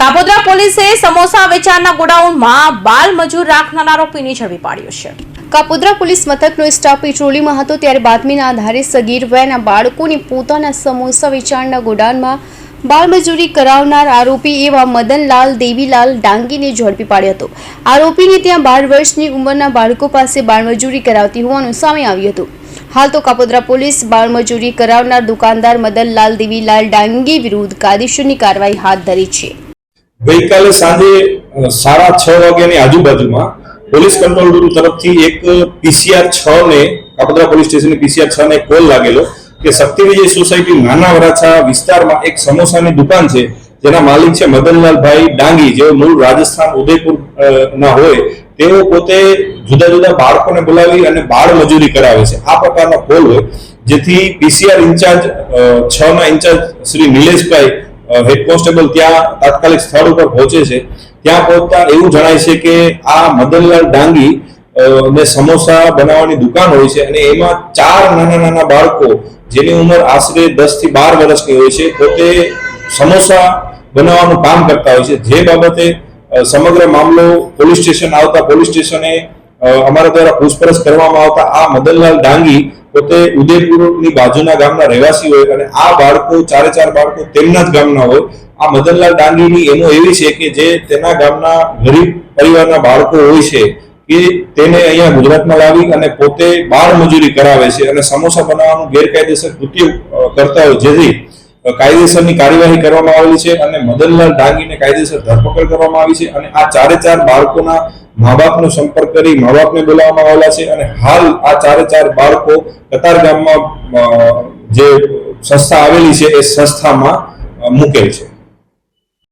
કાપોદ્રા પોલીસે સમોસા વેચાણના ગોડાઉનમાં બાલ મજૂર રાખનાર આરોપીને ઝડપી પાડ્યો છે. કાપોદ્રા પોલીસ મથકનો સ્ટાફ પેટ્રોલિંગમાં હતો ત્યારે બાતમીના આધારે સગીર વયના બાળકોને પોતાના સમોસા વેચાણના ગોડાઉનમાં બાળમજૂરી કરાવનાર આરોપી એવા મદનલાલ દેવીલાલ ડાંગીને ઝડપી પાડ્યો હતો. આરોપીને ત્યાં બાર વર્ષની ઉંમરના બાળકો પાસે બાળમજૂરી કરાવતી હોવાનું સામે આવ્યું હતું. હાલ તો કાપોદ્રા પોલીસ બાળમજૂરી કરાવનાર દુકાનદાર મદનલાલ દેવીલાલ ડાંગી વિરુદ્ધ કાયદેસરની કાર્યવાહી હાથ ધરી છે. ગઈકાલે સાંજે સાડા છ વાગ્યાની આજુબાજુમાં પોલીસ કંટ્રોલ રૂમ તરફથી એક પીસીઆર છ ને, કાપોદ્રા પોલીસ સ્ટેશન પીસીઆર છ ને કોલ લાગેલો કે શક્તિ વિજય સોસાયટી નાના વરાછા વિસ્તારમાં એક સમોસાની દુકાન છે, જેના માલિક છે મદનલાલભાઈ ડાંગી. જેઓ મૂળ રાજસ્થાન ઉદયપુર ના હોય, તેઓ પોતે જુદા જુદા બાળકોને બોલાવી અને બાળ મજૂરી કરાવે છે. આ પ્રકારનો કોલ હોય, જેથી પીસીઆર ઇન્ચાર્જ છ ના incharge Shri Nileshbhai head constable ત્યાં તાત્કાલિક સ્થળ ઉપર પહોંચે છે. ત્યાં પહોંચતા એવું જણાય છે કે આ મદનલાલ ડાંગી ને સમોસા બનાવવાની દુકાન હોય છે અને એમાં ચાર નાના નાના બાળકો જેની ઉંમર આશરે દસથી બાર વર્ષની હોય છે, પોતે સમોસા બનાવવાનું કામ કરતા હોય છે. જે બાબતે સમગ્ર મામલો પોલીસ સ્ટેશન આવતા પોલીસ સ્ટેશને અમારા દ્વારા પૂછપરછ કરવામાં આવતા આ મદનલાલ ડાંગી પોતે ઉદયપુરની બાજુના ગામના રહેવાસી હોય અને આ બાળકો, ચારે ચાર બાળકો તેમના જ ગામના હોય, આ મદનલાલ ડાંગીની એનો એવી છે કે જે તેના ગામના ગરીબ પરિવારના બાળકો હોય છે, કે તેને અહીંયા ગુજરાતમાં લાવી અને પોતે બાળ મજૂરી કરાવે છે અને સમોસા બનાવવાનું ગેરકાયદેસર કૃત્ય કરતા હોય. જેથી કાયદેસરની કાર્યવાહી કરવામાં આવેલી છે અને મદનલાલ ડાંગીને કાયદેસર ધરપકડ કરવામાં આવી છે અને આ ચારે ચાર બાળકોના મા બાપનો સંપર્ક કરી મા બાપને બોલાવવામાં આવેલા છે અને હાલ આ ચારે ચાર બાળકો કતાર ગામમાં જે સંસ્થા આવેલી છે એ સંસ્થામાં મૂકેલ છે.